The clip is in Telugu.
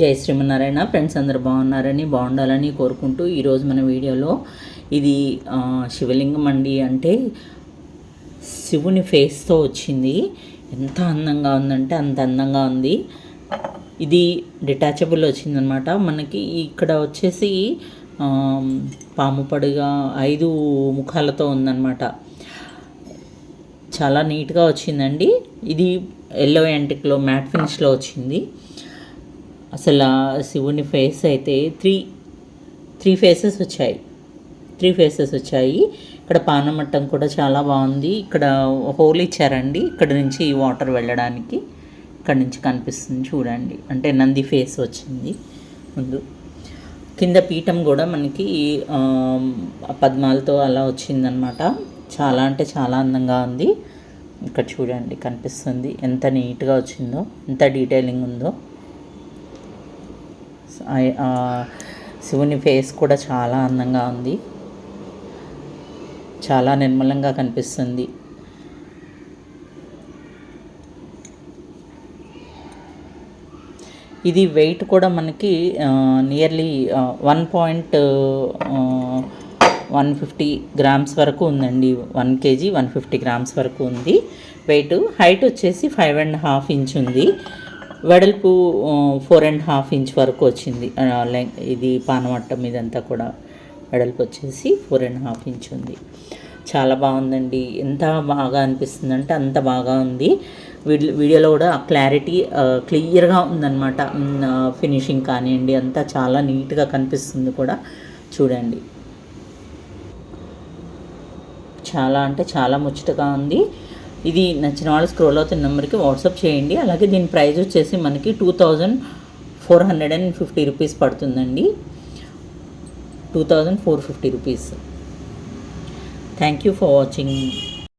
జై శ్రీమన్నారాయణ. ఫ్రెండ్స్ అందరు బాగున్నారని బాగుండాలని కోరుకుంటూ ఈరోజు మన వీడియోలో ఇది శివలింగం అండి అంటే శివుని ఫేస్తో వచ్చింది. ఎంత అందంగా ఉందంటే అంత అందంగా ఉంది. ఇది డిటాచబుల్ వచ్చిందనమాట. మనకి ఇక్కడ వచ్చేసి పాము పడుగా ఐదు ముఖాలతో ఉందన్నమాట చాలా నీట్గా వచ్చిందండి. ఇది ఎల్లో యాంటిక్లో మ్యాట్ ఫినిష్లో వచ్చింది. అసలు శివుని ఫేస్ అయితే త్రీ త్రీ ఫేసెస్ వచ్చాయి. త్రీ ఫేసెస్ వచ్చాయి. ఇక్కడ పానమట్టం కూడా చాలా బాగుంది. ఇక్కడ హోల్ ఇచ్చారండి. ఇక్కడ నుంచి వాటర్ వెళ్ళడానికి. ఇక్కడ నుంచి కనిపిస్తుంది చూడండి. అంటే నంది ఫేస్ వచ్చింది. ముందు కింద పీఠం కూడా మనకి పద్మాలతో అలా వచ్చిందనమాట చాలా అంటే చాలా అందంగా ఉంది. ఇక్కడ చూడండి కనిపిస్తుంది. ఎంత నీట్గా వచ్చిందో ఎంత డీటెయిలింగ్ ఉందో. శివుని ఫేస్ కూడా చాలా అందంగా ఉంది. చాలా నిర్మలంగా కనిపిస్తుంది. ఇది వెయిట్ కూడా మనకి nearly one point one fifty grams వరకు ఉందండి. One KG one fifty grams వరకు ఉంది. వెయిట్ హైట్ వచ్చేసి ఫైవ్ అండ్ హాఫ్ ఇంచ్ ఉంది. వెడల్పు ఫోర్ అండ్ హాఫ్ ఇంచ్ వరకు వచ్చింది. ఇది పానమట్టం ఇదంతా కూడా వెడల్పు వచ్చేసి ఫోర్ అండ్ హాఫ్ ఇంచ్ ఉంది. చాలా బాగుందండి. ఎంత బాగా అనిపిస్తుంది అంటే అంత బాగా ఉంది. వీడి- వీడియోలో కూడా క్లారిటీ క్లియర్గా ఉందన్నమాట. ఫినిషింగ్ కానివ్వండి అంతా చాలా నీట్గా కనిపిస్తుంది కూడా. చూడండి. చాలా అంటే చాలా ముచ్చటగా ఉంది. ఇది నచ్చిన వాళ్ళు స్క్రోల్ అవుతున్న నెంబర్కి వాట్సాప్ చేయండి. అలాగే దీని ప్రైస్ వచ్చేసి మనకి two thousand four hundred and fifty rupees పడుతుందండి. Two thousand four fifty rupees thank you for watching